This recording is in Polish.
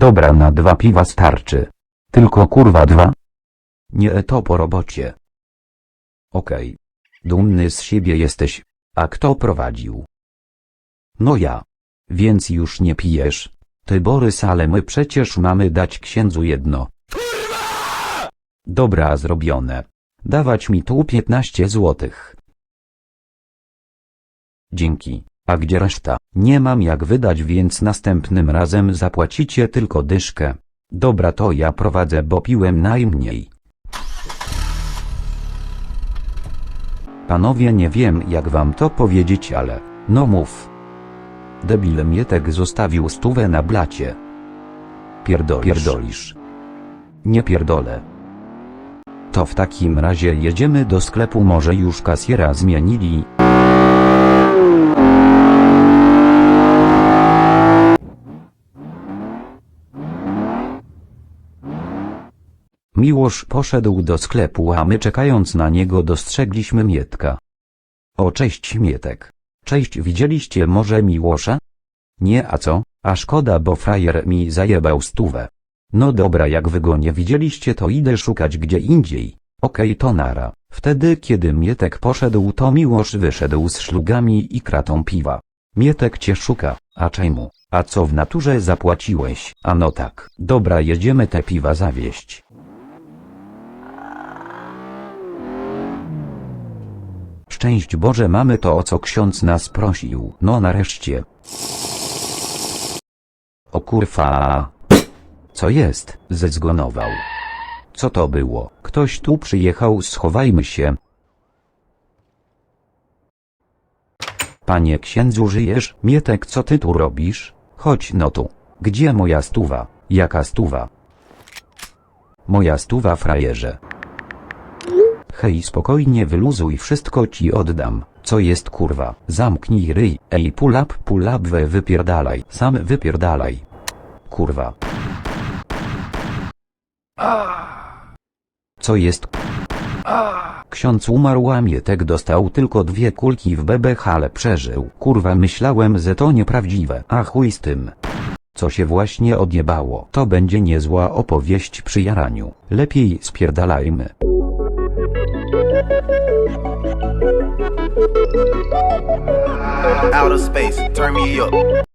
Dobra na dwa piwa starczy. Tylko kurwa dwa? Nie to po robocie. Okej. Dumny z siebie jesteś. A kto prowadził? No ja. Więc już nie pijesz. Ty Borys, ale my przecież mamy dać księdzu jedno. Dobra, zrobione. Dawać mi tu 15 złotych. Dzięki. A gdzie reszta? Nie mam jak wydać, więc następnym razem zapłacicie tylko dyszkę. Dobra, to ja prowadzę, bo piłem najmniej. Panowie, nie wiem jak wam to powiedzieć, ale no mów. Debil Mietek zostawił stówę na blacie. Pierdolisz. Pierdolisz. Nie pierdolę. To w takim razie jedziemy do sklepu, może już kasjera zmienili. Miłosz poszedł do sklepu, a my czekając na niego dostrzegliśmy Mietka. O cześć Mietek. Cześć widzieliście może Miłosza? Nie a co? A szkoda bo frajer mi zajebał stówę. No dobra jak wy go nie widzieliście to idę szukać gdzie indziej. Okej to nara. Wtedy kiedy Mietek poszedł to Miłosz wyszedł z szlugami i kratą piwa. Mietek cię szuka, a czemu? A co w naturze zapłaciłeś? A no tak. Dobra jedziemy te piwa zawieść. Szczęść Boże mamy to o co ksiądz nas prosił. No nareszcie. O kurwa. Co jest? Zezgonował. Co to było? Ktoś tu przyjechał schowajmy się. Panie księdzu żyjesz? Mietek co ty tu robisz? Chodź no tu. Gdzie moja stuwa? Jaka stuwa? Moja stuwa frajerze. Hej spokojnie wyluzuj wszystko ci oddam. Co jest kurwa? Zamknij ryj. Ej pull up pull up we wypierdalaj. Sam wypierdalaj. Kurwa. Co jest? Ksiądz umarł a Mietek dostał tylko dwie kulki w bebech ale przeżył. Kurwa myślałem że to nieprawdziwe. A chuj z tym. Co się właśnie odjebało. To będzie niezła opowieść przy jaraniu. Lepiej spierdalajmy. Outer space, turn me up.